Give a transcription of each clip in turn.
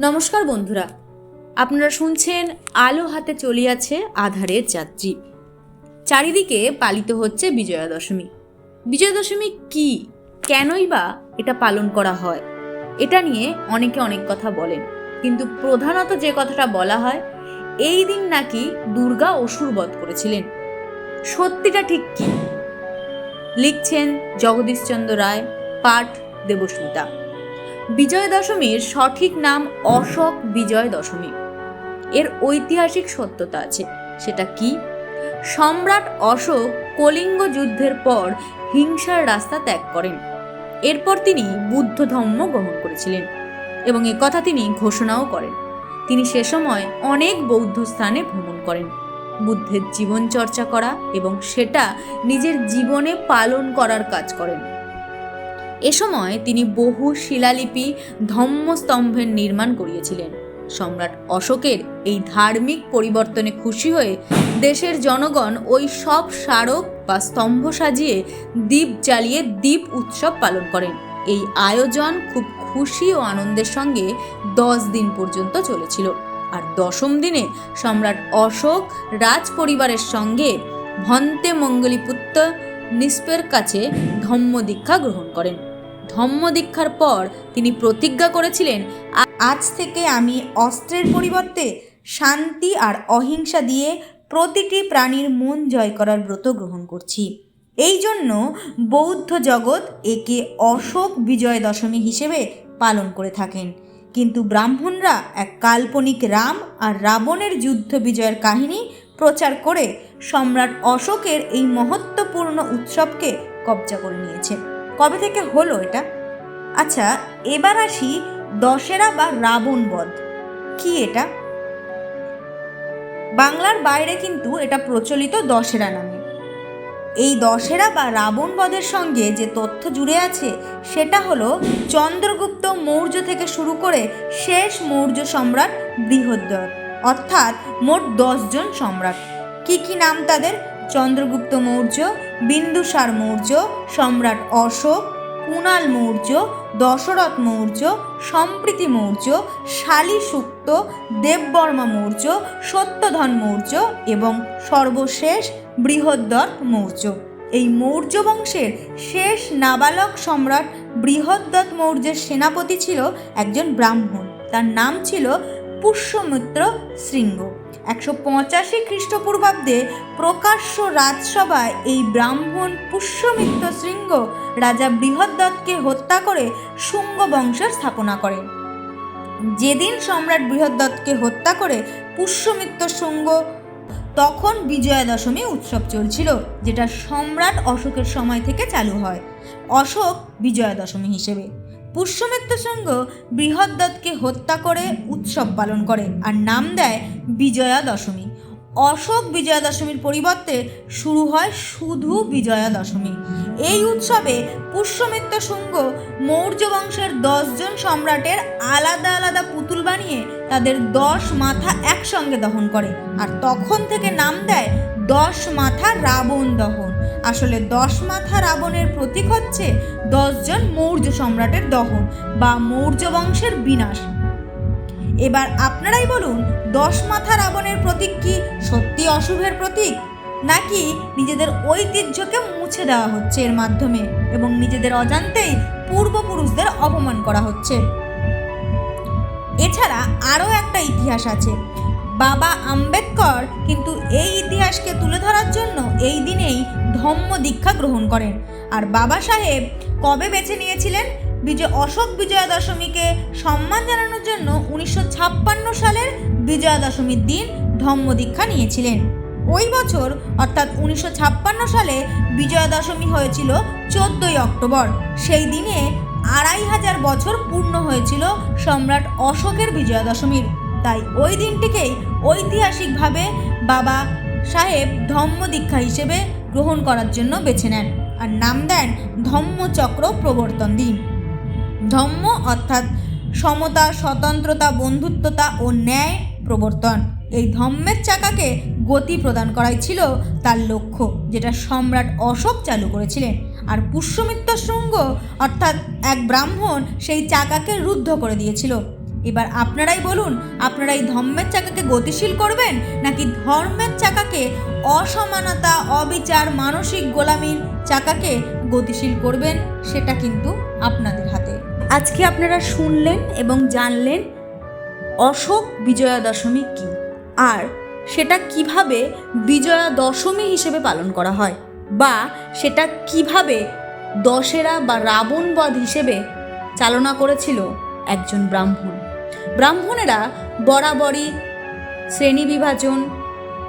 নমস্কার বন্ধুরা। আপনারা শুনছেন আলো হাতে চলিয়াছে আধারের যাত্রী। চারিদিকে পালিত হচ্ছে বিজয়া দশমী বিজয়া দশমী কি? কেনই বা এটা পালন করা হয়? এটা নিয়ে অনেকে অনেক কথা বলেন। কিন্তু প্রধানত যে কথাটা বলা হয়, এই দিন নাকি দুর্গা অসুর বধ করেছিলেন। সত্যিটা ঠিক কি? লিখছেন জগদীশচন্দ্র রায়, পাঠ দেবস্মিতা। বিজয় দশমীর সঠিক নাম অশোক বিজয় দশমী এর ঐতিহাসিক সত্যতা আছে। সেটা কি? সম্রাট অশোক কলিঙ্গ যুদ্ধের পর হিংসার রাস্তা ত্যাগ করেন। এরপর তিনি বুদ্ধ ধর্ম গ্রহণ করেছিলেন এবং এ কথা তিনি ঘোষণাও করেন। তিনি সে সময় অনেক বৌদ্ধ স্থানে ভ্রমণ করেন। বুদ্ধের জীবন চর্চা করা এবং সেটা নিজের জীবনে পালন করার কাজ করেন। এ সময় তিনি বহু শিলালিপি ধম্মস্তম্ভের নির্মাণ করিয়েছিলেন। সম্রাট অশোকের এই ধার্মিক পরিবর্তনে খুশি হয়ে দেশের জনগণ ওই সব স্মারক বা স্তম্ভ সাজিয়ে দ্বীপ জ্বালিয়ে দ্বীপ উৎসব পালন করেন। এই আয়োজন খুব খুশি ও আনন্দের সঙ্গে দশ দিন পর্যন্ত চলেছিল। আর দশম দিনে সম্রাট অশোক রাজ পরিবারের সঙ্গে ভন্তে মঙ্গলিপুত্র নিস্পের কাছে ধম্ম দীক্ষা গ্রহণ করেন। ধম্ম দীক্ষার পর তিনি প্রতিজ্ঞা করেছিলেন, আজ থেকে আমি অস্ত্রের পরিবর্তে শান্তি আর অহিংসা দিয়ে প্রতিটি প্রাণীর মন জয় করার ব্রত গ্রহণ করছি। এই জন্য বৌদ্ধ জগৎ একে অশোক বিজয় দশমী হিসেবে পালন করে থাকেন। কিন্তু ব্রাহ্মণরা এক কাল্পনিক রাম আর রাবণের যুদ্ধ বিজয়ের কাহিনী প্রচার করে সম্রাট অশোকের এই মহত্বপূর্ণ উৎসবকে কবজা করে নিয়েছে। কবে থেকে হলো এটা? আচ্ছা এবার আসি দশেরা বা রাবণ বধ। কি এটা? বাংলার বাইরে কিন্তু এটা প্রচলিত দশেরা নামে। এই দশেরা বা রাবণ বধের সঙ্গে যে তথ্য জুড়ে আছে, সেটা হলো চন্দ্রগুপ্ত মৌর্য থেকে শুরু করে শেষ মৌর্য সম্রাট বৃহদ্রথ, অর্থাৎ মোট জন সম্রাট। কি কি নাম তাদের? চন্দ্রগুপ্ত মৌর্য, বিন্দুসার মৌর্য, সম্রাট অশোক, কুণাল মৌর্য, দশরথ মৌর্য, সম্প্রীতি মৌর্য শালী সুক্ত দেববর্মা মৌর্য, সত্যধন মৌর্য এবং সর্বশেষ বৃহদ্রথ মৌর্য। এই মৌর্য বংশের শেষ নাবালক সম্রাট বৃহদ্রথ মৌর্যের সেনাপতি ছিল একজন ব্রাহ্মণ। তার নাম ছিল পুষ্যমিত্র শৃঙ্গ। একশো পঁচাশি খ্রিস্টপূর্বাব্দে প্রকাশ্য রাজসভায় এই ব্রাহ্মণ পুষ্যমিত্র শৃঙ্গ রাজা বৃহদ্রথকে হত্যা করে শুঙ্গ বংশের স্থাপনা করেন যেদিন সম্রাট বৃহদ্রথকে হত্যা করে পুষ্যমিত্র শুঙ্গ, তখন বিজয়া দশমী উৎসব চলছিল, যেটা সম্রাট অশোকের সময় থেকে চালু হয়। অশোক বিজয়া দশমী হিসেবে। পুষ্যমিত্র সঙ্গ বৃহদ্রথকে হত্যা করে উৎসব পালন করে আর নাম দেয় বিজয়া দশমী অশোক বিজয়া দশমীর পরিবর্তে শুরু হয় শুধু বিজয়া দশমী এই উৎসবে পুষ্যমিত্র শুঙ্গ মৌর্য বংশের দশজন সম্রাটের আলাদা আলাদা পুতুল বানিয়ে তাদের দশ মাথা একসঙ্গে দহন করে। আর তখন থেকে নাম দেয় দশ মাথা রাবণ দহন। আসলে দশ মাথা রাবণের প্রতীক হচ্ছে দশজন মৌর্য সম্রাটের দহন বা মৌর্য বংশের বিনাশ। এবার আপনারাই বলুন, দশ মাথা রাবণের প্রতীক কি সত্যি অশুভের প্রতীক? নাকি নিজেদের ঐতিহ্যকে মুছে দেওয়া হচ্ছে এর মাধ্যমে এবং নিজেদের অজান্তেই পূর্বপুরুষদের অপমান করা হচ্ছে? এছাড়া আরও একটা ইতিহাস আছে। বাবা আম্বেদকর কিন্তু এই ইতিহাসকে তুলে ধরার জন্য এই দিনেই ধম্ম দীক্ষা গ্রহণ করেন। আর বাবা সাহেব কবে বেছে নিয়েছিলেন? বিজয় অশোক বিজয়া দশমীকে সম্মান জানানোর জন্য উনিশশো ছাপ্পান্ন সালের বিজয়া দশমীর দিন ধম্ম দীক্ষা নিয়েছিলেন। ওই বছর, অর্থাৎ উনিশশো ছাপ্পান্ন সালে বিজয়া দশমী হয়েছিল চোদ্দই অক্টোবর। সেই দিনে আড়াই হাজার বছর পূর্ণ হয়েছিল সম্রাট অশোকের বিজয়া দশমীর তাই ওই দিনটিকেই ঐতিহাসিকভাবে বাবা সাহেব ধম্ম দীক্ষা হিসেবে গ্রহণ করার জন্য বেছে নেন আর নাম দেন ধম্মচক্র প্রবর্তন দিন। ধম্ম অর্থাৎ সমতা, স্বতন্ত্রতা, বন্ধুত্বতা ও ন্যায় প্রবর্তন। এই ধম্মের চাকাকে গতি প্রদান করাই ছিল তার লক্ষ্য, যেটা সম্রাট অশোক চালু করেছিলেন। আর পুষ্যমিত্র শৃঙ্গ অর্থাৎ এক ব্রাহ্মণ সেই চাকাকে রুদ্ধ করে দিয়েছিল। এবার আপনারাই বলুন আপনারা এই ধর্মের চাকাকে গতিশীল করবেন নাকি ধর্মের চাকাকে অসমানতা, অবিচার, মানসিক গোলামির চাকাকে গতিশীল করবেন সেটা কিন্তু আপনাদের হাতে। আজকে আপনারা শুনলেন এবং জানলেন অশোক বিজয়া দশমী কী আর সেটা কীভাবে বিজয়া দশমী হিসেবে পালন করা হয় বা সেটা কীভাবে দশেরা বা রাবণ বধ হিসেবে চালনা করেছিল একজন ব্রাহ্মণ। ব্রাহ্মণেরা বরাবরই শ্রেণি বিভাজন,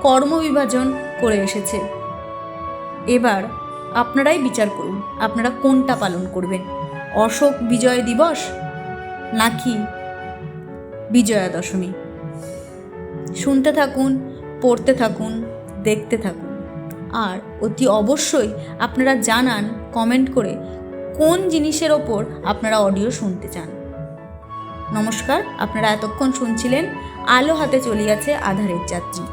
কর্ম বিভাজন করে এসেছে। এবার আপনারাই বিচার করুন, আপনারা কোনটা পালন করবেন? অশোক বিজয় দিবস নাকি বিজয়া দশমী শুনতে থাকুন, পড়তে থাকুন, দেখতে থাকুন। আর অতি অবশ্যই আপনারা জানান, কমেন্ট করে কোন জিনিসের ওপর আপনারা অডিও শুনতে চান। নমস্কার আপনারা এতক্ষণ শুনছিলেন আলো হাতে চলিয়াছে আধারের যাত্রী।